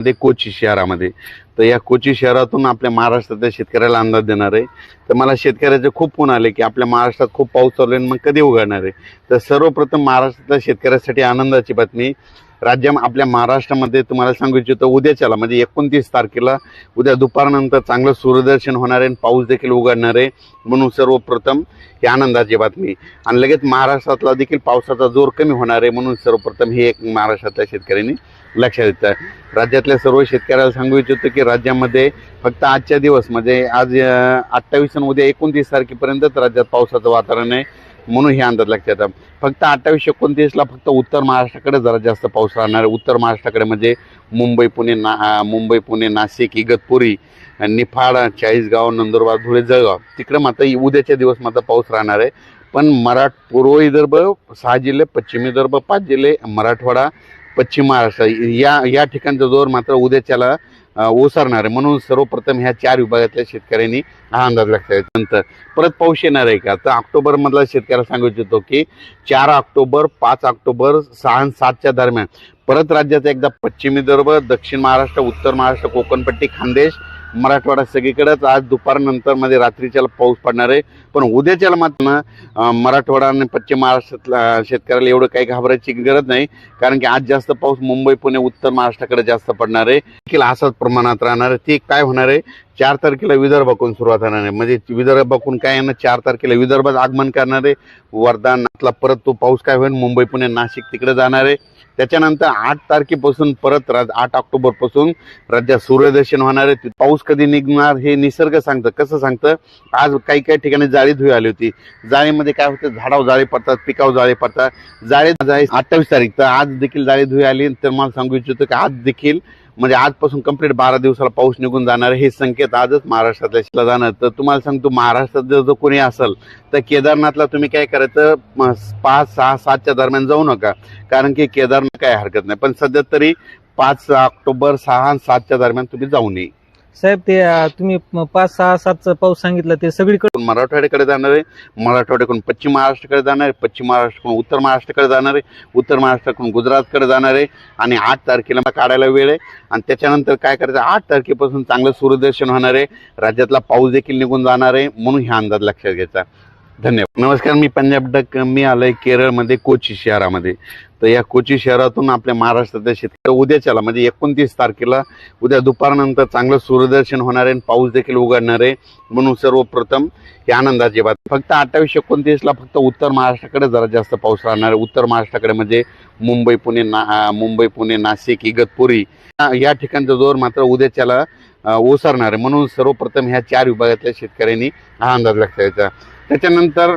मध्ये कोची शहरामध्ये. तर या कोची शहरातून आपल्या महाराष्ट्रातल्या शेतकऱ्याला अंदाज देणार आहे. तर मला शेतकऱ्याचे खूप फोन आले की आपल्या महाराष्ट्रात खूप पाऊस चालू आहे आणि मग कधी उघडणार आहे. तर सर्वप्रथम महाराष्ट्रातल्या शेतकऱ्यासाठी आनंदाची बातमी राज्या आपल्या महाराष्ट्रामध्ये तुम्हाला सांगू इच्छितो उद्याच्याला म्हणजे एकोणतीस तारखेला उद्या दुपारनंतर चांगलं सूर्यदर्शन होणार आहे आणि पाऊस देखील उघडणार आहे. म्हणून सर्वप्रथम ही आनंदाची बातमी आणि लगेच महाराष्ट्रातला देखील पावसाचा जोर कमी होणार आहे म्हणून सर्वप्रथम हे एक महाराष्ट्रातल्या शेतकऱ्यांनी लक्षात येतं राज्यातल्या सर्व शेतकऱ्याला सांगू इच्छितो की राज्यामध्ये फक्त आजच्या दिवस म्हणजे आज अठ्ठावीस आणि उद्या एकोणतीस तारखेपर्यंतच राज्यात पावसाचं वातावरण आहे. म्हणून हे अंदाज लक्षात येतात फक्त अठ्ठावीस एकोणतीसला फक्त उत्तर महाराष्ट्राकडे जरा जास्त पाऊस राहणार. आहे उत्तर महाराष्ट्राकडे म्हणजे मुंबई पुणे ना मुंबई पुणे नाशिक इगतपुरी निफाड चाळीसगाव नंदुरबार धुळे जळगाव. तिकडे मात्र उद्याच्या दिवस मात्र पाऊस राहणार आहे. पण मराठ पूर्व विदर्भ सहा जिल्हे पश्चिम विदर्भ पाच जिल्हे मराठवाडा पश्चिम महाराष्ट्र या या ठिकाणचा जोर मात्र उद्याच्याला ओसरणार आहे. म्हणून सर्वप्रथम ह्या चार विभागातल्या शेतकऱ्यांनी हा अंदाज लागतात नंतर परत पाऊस येणार आहे का? तर ऑक्टोबरमधला शेतकऱ्याला सांगू इच्छितो की चार ऑक्टोबर पाच ऑक्टोबर सहा सातच्या दरम्यान. परत राज्याचा एकदा पश्चिम दक्षिण महाराष्ट्र उत्तर महाराष्ट्र कोकणपट्टी खानदेश मराठवाडा सगळीकडंच आज दुपारनंतरमध्ये रात्रीच्याला पाऊस पडणार आहे. पण उद्याच्याला मात्र मराठवाडा आणि पश्चिम महाराष्ट्रातला शेतकऱ्याला एवढं काही घाबरायची गरज नाही. कारण की आज जास्त पाऊस मुंबई पुणे उत्तर महाराष्ट्राकडे जास्त पडणार आहे. देखील असाच प्रमाणात राहणार आहे. ते काय होणार आहे? चार तारखेला विदर्भाकडून सुरुवात होणार आहे? म्हणजे विदर्भाकडून काय आहे ना चार तारखेला विदर्भात आगमन करणार आहे. वर्धा नातला परत तो पाऊस काय होईल? मुंबई पुणे नाशिक तिकडे जाणार आहे. त्याच्यानंतर आठ तारखेपासून परत राज आठ ऑक्टोबरपासून राज्यात सूर्यदर्शन होणार आहे. पाऊस कधी निघणार हे निसर्ग सांगतं. कसं सांगतं? आज काही काही ठिकाणी जाळी धुई आली होती. जाळीमध्ये काय होतं? झाडावर जाळी पडतात पिकावर जाळी पडतात. जाळी जाळी अठ्ठावीस तारीख. तर आज देखील जाळी धुई आली तर मला सांगू इच्छितो की आज देखील म्हणजे आजपासून कंप्लीट बारा दिवसाला पाऊस निघून जाणार हे संकेत आजच महाराष्ट्रातल्या जाणार. तर तुम्हाला सांगतो महाराष्ट्रात जर कोणी असेल तर केदारनाथला तुम्ही काय करायचं? पाच सहा सातच्या दरम्यान जाऊ नका. कारण की केदारनाथ काय हरकत नाही. पण सध्या तरी पाच ऑक्टोबर सहा आणि सातच्या दरम्यान तुम्ही जाऊ नये साहेब ते अं, तुम्ही म- पाच सहा सातचा पाऊस सांगितलं ते सगळीकडे मराठवाड्याकडे जाणार आहे मराठवाड्याकडून पश्चिम महाराष्ट्राकडे जाणार आहे पश्चिम महाराष्ट्राकडून उत्तर महाराष्ट्राकडे जाणार आहे उत्तर महाराष्ट्राकडून गुजरातकडे जाणार आहे आणि आठ तारखेला मला काढायला वेळ आहे. आणि त्याच्यानंतर काय करायचं आठ तारखेपासून चांगलं सूर्यदर्शन होणार आहे राज्यातला पाऊस देखील निघून जाणार आहे म्हणून हा अंदाज लक्षात घ्यायचा. धन्यवाद. नमस्कार मी पंजाब डक मी आलोय केरळमध्ये कोची शहरामध्ये. तर या कोची शहरातून आपल्या महाराष्ट्रातल्या शेतकरी उद्याच्याला म्हणजे एकोणतीस तारखेला उद्या दुपारनंतर चांगलं सूर्यदर्शन होणार आहे आणि पाऊस देखील उघडणार आहे. म्हणून सर्वप्रथम ही आनंदाची बात फक्त अठ्ठावीस एकोणतीसला फक्त उत्तर महाराष्ट्राकडे जरा जास्त पाऊस राहणार आहे. उत्तर महाराष्ट्राकडे म्हणजे मुंबई पुणे ना मुंबई पुणे नाशिक इगतपुरी या- ठिकाणचा जोर मात्र उद्याच्याला ओसरणार आहे. म्हणून सर्वप्रथम ह्या चार विभागातल्या शेतकऱ्यांनी हा अंदाज लक्षात घ्यायचा त्याच्यानंतर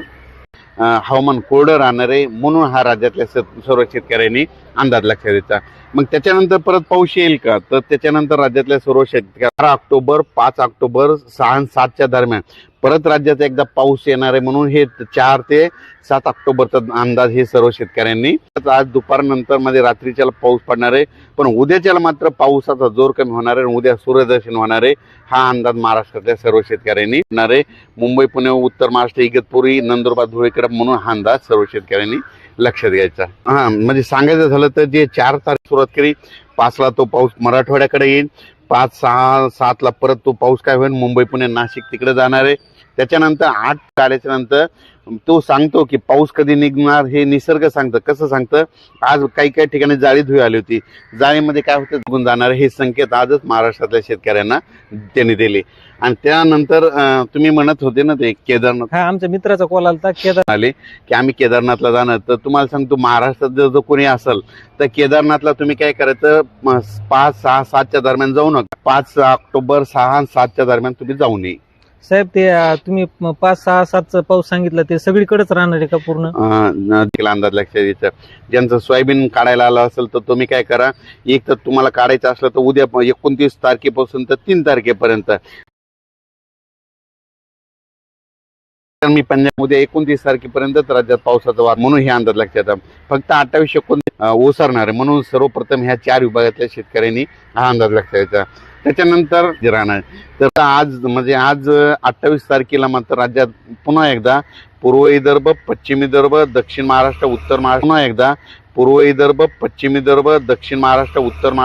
हवामान कोरडं राहणार आहे म्हणून हा राज्यातल्या स- सर्व शेतकऱ्यांनी अंदाज लक्षात द्यायचा मग त्याच्यानंतर परत पाऊस येईल का? तर त्याच्यानंतर राज्यातल्या सर्व शेतकरी बारा ऑक्टोबर पाच ऑक्टोबर सहा आणि सातच्या दरम्यान परत राज्यात एकदा पाऊस येणार आहे म्हणून हे चार ते सात ऑक्टोबरचा अंदाज हे सर्व शेतकऱ्यांनी. आज दुपारनंतरमध्ये रात्रीच्याला पाऊस पडणार आहे पण उद्याच्याला मात्र पावसाचा जोर कमी होणार आहे आणि उद्या सूर्यदर्शन होणार आहे हा अंदाज महाराष्ट्रातल्या सर्व शेतकऱ्यांनी होणार आहे. मुंबई पुणे उत्तर महाराष्ट्र इगतपुरी नंदुरबार धुळेकडे म्हणून हा अंदाज सर्व शेतकऱ्यांनी लक्षात घ्यायचा. हा म्हणजे सांगायचं झालं तर जे चार तारीख सुरुवात केली पाचला तो पाऊस मराठवाड्याकडे येईल पाच सहा सातला परत तो पाऊस काय होईल मुंबई पुणे नाशिक तिकडे जाणार आहे. त्याच्यानंतर आठ आल्याच्यानंतर तो सांगतो की पाऊस कधी निघणार हे निसर्ग सांगतं. कसं सांगतं? आज काही काही ठिकाणी जाळी धुई आली होती. जाळीमध्ये काय होतं? निघून जाणार हे संकेत आजच महाराष्ट्रातल्या शेतकऱ्यांना त्यांनी दिले. आणि त्यानंतर तुम्ही म्हणत होते ना ते केदारनाथ. हा आमच्या मित्राचा कॉल आलता केदार आले की आम्ही केदारनाथला जाणार. तर तुम्हाला सांगतो महाराष्ट्रात जर जो कोणी असेल तर केदारनाथला तुम्ही काय करायचं? पाच सहा सातच्या दरम्यान जाऊ नका. पाच ऑक्टोबर सहा आणि सातच्या दरम्यान तुम्ही जाऊ नये. साहेब ते अं, तुम्ही म- पाच सहा सातचं पाऊस सांगितलं ते सगळीकडेच राहणार आहे का पूर्ण? अं, देखील अंदाज लक्षात द्यायचा ज्यांचं सोयाबीन काढायला आलं असेल तर तुम्ही काय करा एक तर तुम्हाला काढायचं असलं तर उद्या एकोणतीस तारखेपासून तर तीन तारखेपर्यंत. तर मी पंजाब उद्या एकोणतीस तारखेपर्यंत राज्यात पावसाचा वार म्हणून हे अंदाज लक्षात फक्त अठ्ठावीस एकोणतीस अं, ओसरणार आहे. म्हणून सर्वप्रथम ह्या चार विभागातल्या शेतकऱ्यांनी हा अंदाज लक्षात द्यायचा त्याच्यानंतर राहणार तर आज म्हणजे आज अठ्ठावीस तारखेला मात्र राज्यात पुन्हा एकदा पूर्व विदर्भ पश्चिम विदर्भ दक्षिण महाराष्ट्र उत्तर महाराष्ट्र पुन्हा एकदा पूर्व विदर्भ पश्चिम विदर्भ दक्षिण महाराष्ट्र उत्तर महाराष्ट्र